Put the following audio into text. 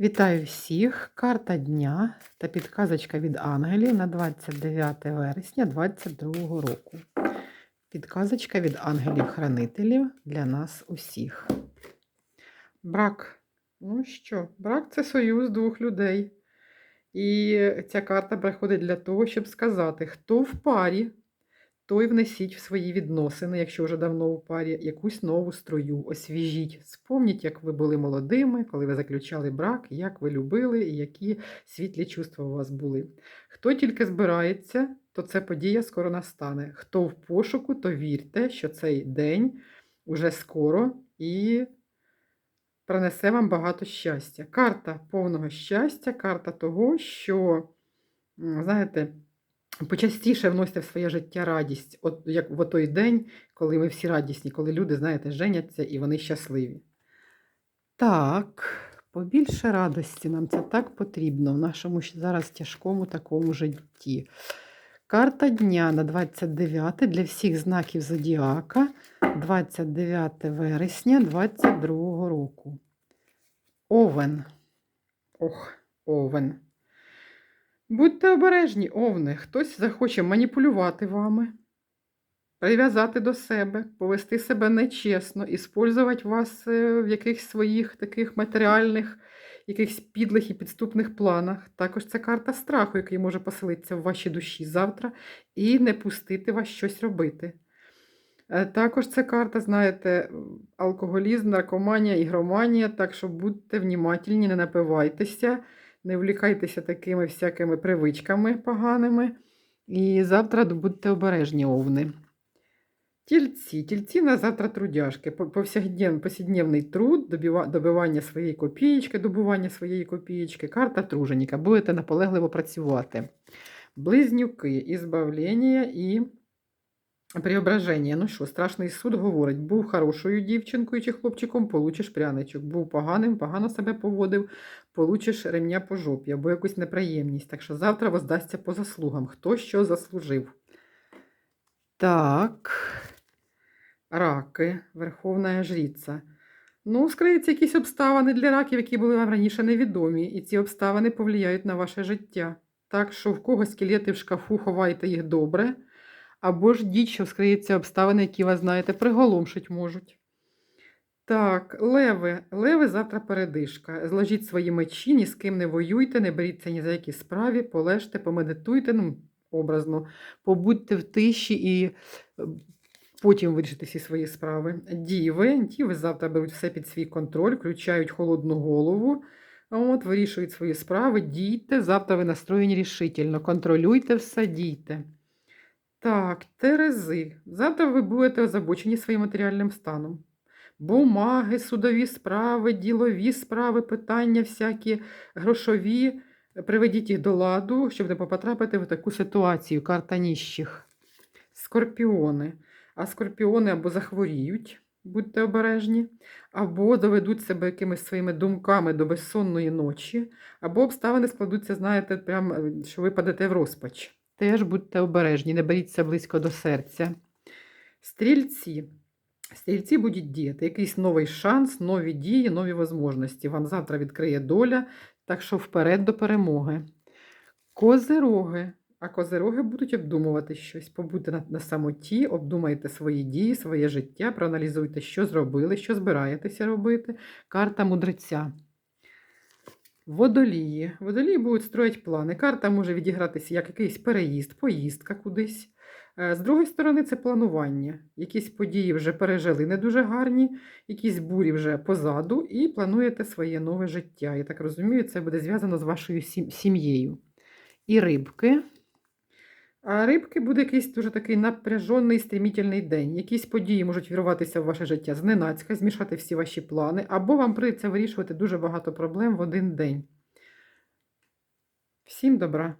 Вітаю всіх! Карта дня та підказочка від ангелів на 29 вересня 2022 року. Підказочка від ангелів-хранителів для нас усіх. Брак. Ну що, брак це союз двох людей. І ця карта приходить для того, щоб сказати, хто в парі, той внесіть в свої відносини, якщо вже давно у парі, якусь нову струю, освіжіть. Спомніть, як ви були молодими, коли ви заключали брак, як ви любили і які світлі чувства у вас були. Хто тільки збирається, то ця подія скоро настане. Хто в пошуку, то вірте, що цей день уже скоро і принесе вам багато щастя. Карта повного щастя, карта того, що, знаєте, почастіше вносьте в своє життя радість, от як в той день, коли ми всі радісні, коли люди, знаєте, женяться і вони щасливі. Так, побільше радості нам це так потрібно в нашому зараз тяжкому такому житті. Карта дня на 29 для всіх знаків Зодіака 29 вересня 2022 року. Овен. Ох, овен. Будьте обережні, овни. Хтось захоче маніпулювати вами, прив'язати до себе, повести себе нечесно, іспользувати вас е, в якихось своїх таких матеріальних, якихось підлих і підступних планах. Також це карта страху, який може поселитися в вашій душі завтра, і не пустити вас щось робити. Е, Також це карта, знаєте, алкоголізм, наркоманія, ігроманія, так що будьте внімательні, не напивайтеся, не влікайтеся такими всякими привичками поганими. І завтра будьте обережні, овни. Тільці. Тільці на завтра трудяшки. По- повсякден- Повсякденний труд, добивання своєї копієчки, добування своєї копієчки, карта труженіка. Будете наполегливо працювати. Близнюки, ізбавлення і преображення. Ну що, страшний суд говорить: був хорошою дівчинкою чи хлопчиком, получиш пряничок. Був поганим, погано себе поводив, получиш ремня по жопі або якусь неприємність. Так що завтра воздасться по заслугам, хто що заслужив. Так. Раки, Верховна Жріця. Ну, скриються якісь обставини для раків, які були вам раніше невідомі, і ці обставини повлияють на ваше життя. Так що в кого скелети в шкафу, ховайте їх добре, або ж діть, що скриються обставини, які вас, знаєте, приголомшить можуть. Так, леви. Леви завтра передишка. Зложіть свої мечі, ні з ким не воюйте, не беріться ні за які справі, полежте, помедитуйте, ну, образно, побудьте в тиші і е, потім вирішите всі свої справи. Діви. Діви завтра беруть все під свій контроль, включають холодну голову, от, вирішують свої справи, дійте. Завтра ви настроєні рішительно. Контролюйте все, дійте. Так, Терези. Завтра ви будете озабочені своїм матеріальним станом. Бумаги, судові справи, ділові справи, питання всякі грошові. Приведіть їх до ладу, щоб не потрапити в таку ситуацію. Карта ніщих. Скорпіони. А скорпіони або захворіють, будьте обережні, або доведуть себе якимись своїми думками до безсонної ночі, або обставини складуться, знаєте, прям, е, що ви падете в розпач. Теж будьте обережні, не беріться близько до серця. Стрільці. Стрільці будуть діяти. Якийсь новий шанс, нові дії, нові можливості. Вам завтра відкриє доля, так що вперед до перемоги. Козироги. А козироги будуть обдумувати щось. Побудьте на, на самоті, обдумайте свої дії, своє життя, проаналізуйте, що зробили, що збираєтеся робити. Карта мудреця. Водолії. Водолії будуть строїти плани. Карта може відігратися як якийсь переїзд, поїздка кудись. Е, З другої сторони, це планування. Якісь події вже пережили не дуже гарні, якісь бурі вже позаду, і плануєте своє нове життя. Я так розумію, це буде зв'язано з вашою сім'єю. І рибки. А рибки буде якийсь дуже такий напряжений, стрімітельний день. Якісь події можуть вірватися в ваше життя зненацька, змішати всі ваші плани, або вам прийдеться вирішувати дуже багато проблем в один день. Всім добра!